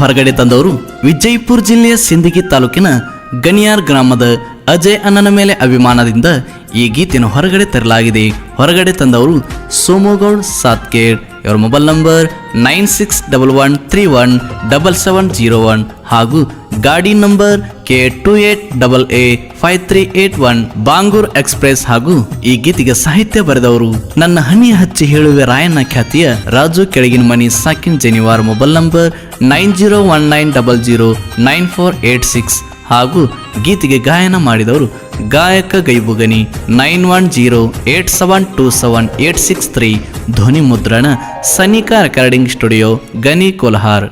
ಹೊರಗಡೆ ತಂದವರು ವಿಜಯಪುರ ಜಿಲ್ಲೆಯ ಸಿಂದಗಿ ತಾಲೂಕಿನ ಗಣಿಯಾರ್ ಗ್ರಾಮದ ಅಜಯ್ ಅಣ್ಣನ ಮೇಲೆ ಅಭಿಮಾನದಿಂದ ಈ ಗೀತೆಯನ್ನು ಹೊರಗಡೆ ತರಲಾಗಿದೆ. ಹೊರಗಡೆ ತಂದವರು ಸೋಮೋಗೌಡ್ ಸಾತ್ಕೇಡ್ ಇವರ mobile number nine six double one three one double seven zero one ಹಾಗೂ ಗಾಡಿ number K two eight double A five three eight one Bangur express ಹಾಗೂ ಈ ಗೀತೆಗೆ ಸಾಹಿತ್ಯ ಬರೆದವರು ನನ್ನ ಹನಿ ಹಚ್ಚಿ ಹೇಳುವೆ ರಾಯಣ್ಣ ಖ್ಯಾತಿಯ ರಾಜು ಕೆಳಗಿನ ಮನಿ ಸಾಕಿನ್ Janiwar mobile number nine zero one nine double zero nine four eight six ಹಾಗೂ ಗೀತೆಗೆ ಗಾಯನ ಮಾಡಿದವರು ಗಾಯಕ ಗೈಬುಗನಿ nine one zero eight seven two seven eight six three ಧ್ವನಿ ಮುದ್ರಣ ಸನಿಕಾ ರೆಕಾರ್ಡಿಂಗ್ ಸ್ಟುಡಿಯೋ ಗನಿ ಕೋಲ್ಹಾರ್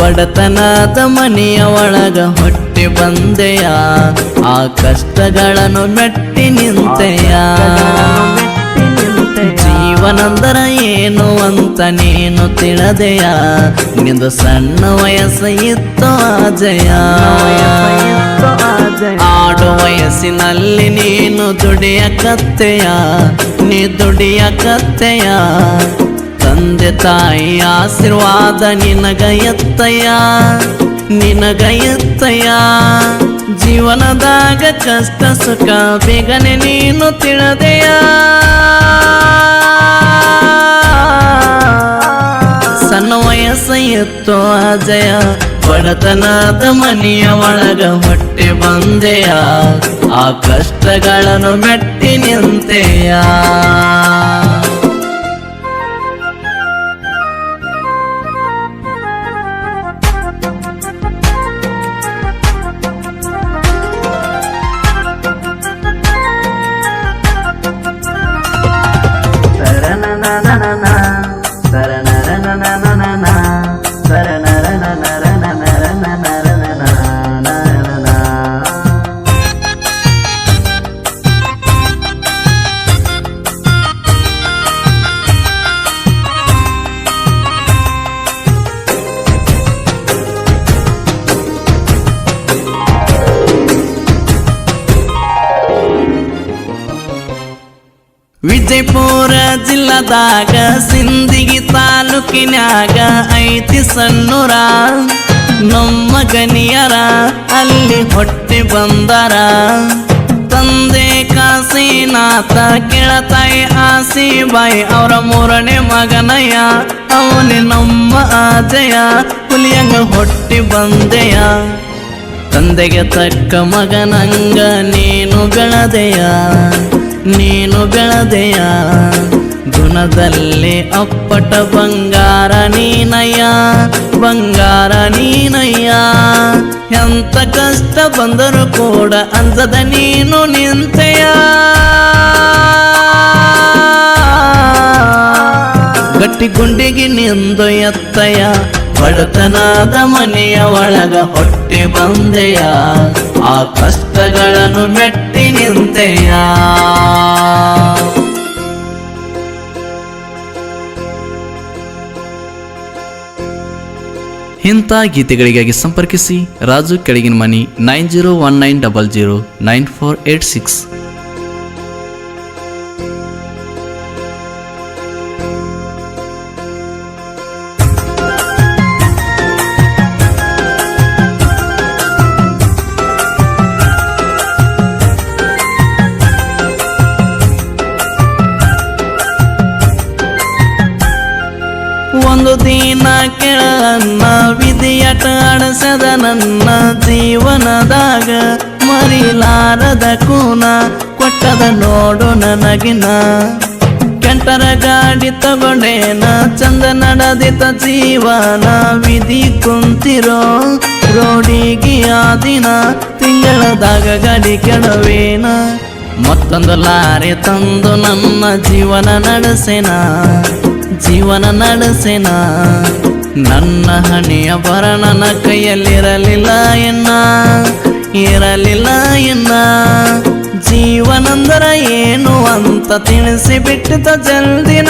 ಬಡತನದ ಮನೆಯ ಒಳಗ ಹೊಟ್ಟೆ ಬಂದೆಯ. ಆ ಕಷ್ಟಗಳನ್ನು ಮೆಟ್ಟಿ ನಿಂತೆಯ. ಜೀವನಂದರ ಏನು ಅಂತ ನೀನು ತಿಳದೆಯ. ನಿಂದು ಸಣ್ಣ ವಯಸ್ಸು ಇತ್ತು ಅಜಯ ಆಡು ವಯಸ್ಸಿನಲ್ಲಿ ನೀನು ದುಡಿಯ ಕತ್ತೆಯ. ನೀ ದುಡಿಯ ಕತ್ತೆಯ. ತಂದೆ ತಾಯಿ ಆಶೀರ್ವಾದ ನಿನಗ ಎತ್ತಯ್ಯ ಜೀವನದಾಗ ಕಷ್ಟ ಸುಖ ಬೇಗನೆ ನೀನು ತಿಳಿದೆಯ. ಸಣ್ಣ ವಯಸ್ಸ ಎತ್ತೋ ಅಜಯ, ಬಡತನದ ಮನೆಯ ಒಳಗ ಹೊಟ್ಟೆ ಬಂದೆಯ. ಆ ಕಷ್ಟಗಳನ್ನು ಮೆಟ್ಟಿ ನಿಂತೆಯ. ವಿಜಯಪುರ ಜಿಲ್ಲದಾಗ ಸಿಂದಿಗಿ ತಾಲೂಕಿನ್ಯಾಗ ಐತಿ ಸಣ್ಣೂರ. ನಮ್ಮ ಗನಿಯರ ಅಲ್ಲಿ ಹೊಟ್ಟೆ ಬಂದರ. ತಂದೆ ಕಾಶಿನಾಥ, ಕೆಳತಾಯಿ ಆಸಿ ಬಾಯಿ ಅವರ ಮೂರನೇ ಮಗನಯ್ಯ, ಅವನೇ ನಮ್ಮ ಆಜಯ, ಹುಲಿಯಂಗ ಹೊಟ್ಟಿ ಬಂದೆಯ. ತಂದೆಗೆ ತಕ್ಕ ಮಗನಂಗ ನೀನು ಬೆಳದೆಯ ನೀನು ಬೆಳದೆಯ? ಗುಣದಲ್ಲಿ ಅಪ್ಪಟ ಬಂಗಾರ ನೀನಯ್ಯ ಬಂಗಾರ ನೀನಯ್ಯ. ಎಂತ ಕಷ್ಟ ಬಂದರೂ ಕೂಡ ಅಂಜದ ನೀನು ನಿಂತೆಯ. ಗಟ್ಟಿ ಗುಂಡಿಗೆ ನಿಂದು ಎತ್ತಯ ಬಡತನದ ಮನೆಯ ಒಳಗ ಹೊಟ್ಟೆ ಬಂದೆಯ. ಆ ಕಷ್ಟಗಳನ್ನು ಮೆಟ್ಟಿ ನಿಂತೆಯ. ಇಂಥ ಗೀತೆಗಳಿಗಾಗಿ ಸಂಪರ್ಕಿಸಿ Raju Kelaginamani nine zero one nine double zero nine four eight six. ವಿಧಿಯಟ ಅಡಸದ ನನ್ನ ಜೀವನದಾಗ ಮರಿಲಾರದ ಕೂನ ಕೊಟ್ಟದ ನೋಡು ನನಗಿನ. ಕೆಂಟರ ಗಾಡಿ ತಗೊಂಡೇನ, ಚಂದ ನಡೆದಿತ ಜೀವನ ವಿಧಿ ಕುಂತಿರೋ ರೋಡಿಗೆ ಆ ದಿನ, ತಿಂಗಳದಾಗ ಗಾಡಿ ಕೆಡವೇನ. ಮತ್ತೊಂದು ಲಾರಿ ತಂದು ನನ್ನ ಜೀವನ ನಡೆಸೇನಾ, ಜೀವನ ನಡೆಸೆನ. ನನ್ನ ಹಣೆಯ ಬರ ನನ್ನ ಕೈಯಲ್ಲಿರಲಿಲ್ಲ ಎನ್ನ? ಇರಲಿಲ್ಲ ಎನ್ನ? ಜೀವನಂದರ ಏನು ಅಂತ ತಿಳಿಸಿ ಬಿಟ್ಟಿದ ಜಲ್ದಿನ?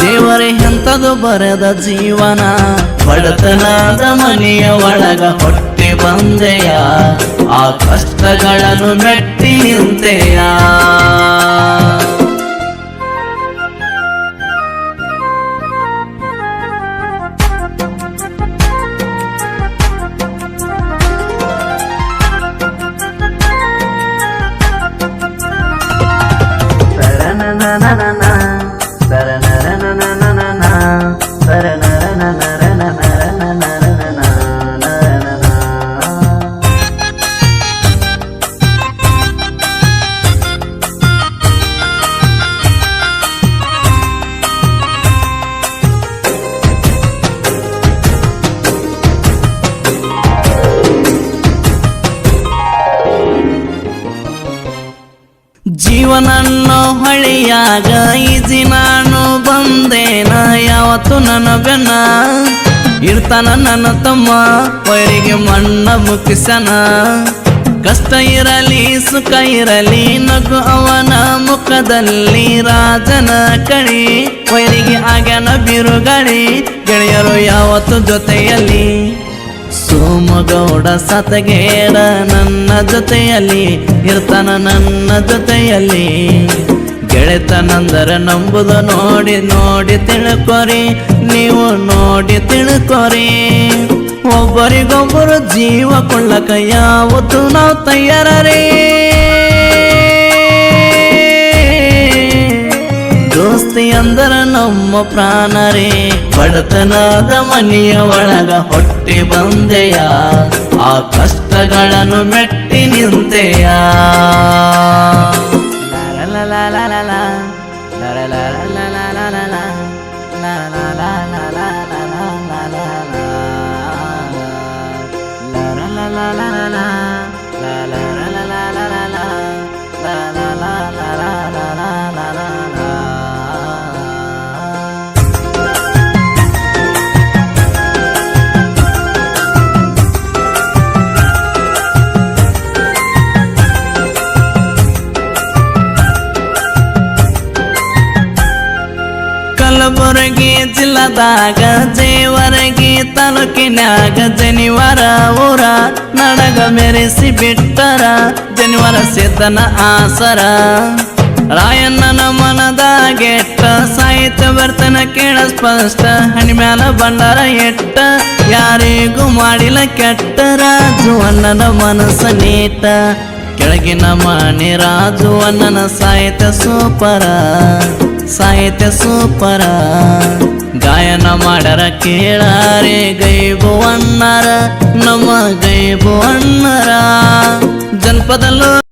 ದೇವರೇ, ಎಂಥದು ಬರೆದ ಜೀವನ? ಬಡತನಾದ ಮನೆಯ ಒಳಗ ಹೊಟ್ಟೆ ಬಂದೆಯ? ಆ ಕಷ್ಟಗಳನ್ನು ಮೆಟ್ಟಿ ನಿಂತೆಯಾ? ಜೀವನನ್ನು ಹೊಳಿಯಾಗ ಈಜಿ ನಾನು ಬಂದೇನ ಯಾವತ್ತು ನನ್ನ ಬೆನ್ನ ಇರ್ತಾನ ನನ್ನ ತಮ್ಮ ವೈರಿಗೆ ಮಣ್ಣ ಮುಗಿಸನ ಕಷ್ಟ ಇರಲಿ, ಸುಖ ಇರಲಿ, ನಗು ಅವನ ಮುಖದಲ್ಲಿ ರಾಜನ ಕಳಿ ವೈರಿಗೆ ಆಗ್ಯಾನ ಬಿರುಗಳಿ, ಗೆಳೆಯರು ಯಾವತ್ತು ಜೊತೆಯಲ್ಲಿ ಸೋಮಗೌಡ ಸತಗೇರ ನನ್ನ ಜೊತೆಯಲ್ಲಿ, ಇರ್ತಾನ ನನ್ನ ಜೊತೆಯಲ್ಲಿ. ಗೆಳೆತನಂದರ ನಂಬುದು ನೋಡಿ ನೋಡಿ ತಿಳ್ಕೊರಿ, ನೀವು ನೋಡಿ ತಿಳ್ಕೊರಿ. ಒಬ್ಬರಿಗೊಬ್ಬರು ಜೀವ ಕೊಳ್ಳಕ ಯಾವತ್ತು ನಾವು ತಯಾರರೇ. ದೋಸ್ತಿ ಅಂದರ ನಮ್ಮ ಪ್ರಾಣರೇ. ಬಡತನದ ಮನೆಯ ಒಳಗ ಹೊಟ್ಟೆ ಬಂದೆಯ ಆ ಕಷ್ಟಗಳನ್ನು ಮೆಟ್ಟಿ ನಿಂತೆಯ ಕಲಬುರಗಿ ಜಿಲ್ಲದಾಗ ಜೇವರಗಿ ತಾಲೂಕಿನಾಗ ಜನಿವಾರ ಊರ ನಡಗ ಮೆರೆಸಿ ಬಿಟ್ಟರ ಜನಿವಾರ ಸೇತನ ಆಸರ. ರಾಯಣ್ಣನ ಮನದಾಗೆಟ್ಟ ಸಾಹಿತ್ಯ ಬರ್ತನ ಕೇಳ ಸ್ಪಷ್ಟ ಹಣಿ ಮ್ಯಾಲ ಬಂಡಾರ ಎಟ್ಟ, ಯಾರಿಗೂ ಮಾಡಿಲ್ಲ ಕೆಟ್ಟ ರಾಜು ಅಣ್ಣನ ಮನಸ್ಸ ನೀಟ. ಕೆಳಗಿನ ಮಣಿ ರಾಜು ಅಣ್ಣನ ಸಾಹಿತ್ಯ ಸೂಪರ ಸಾಹಿತ್ಯ ಸೂಪರ. ಗಾಯನ ಮಾಡರ ಕೇಳಾರೆ ಗೈಬು ನಮ್ಮ ಗೈಬು ಅಣ್ಣರ. ಜನಪದಲ್ಲೂ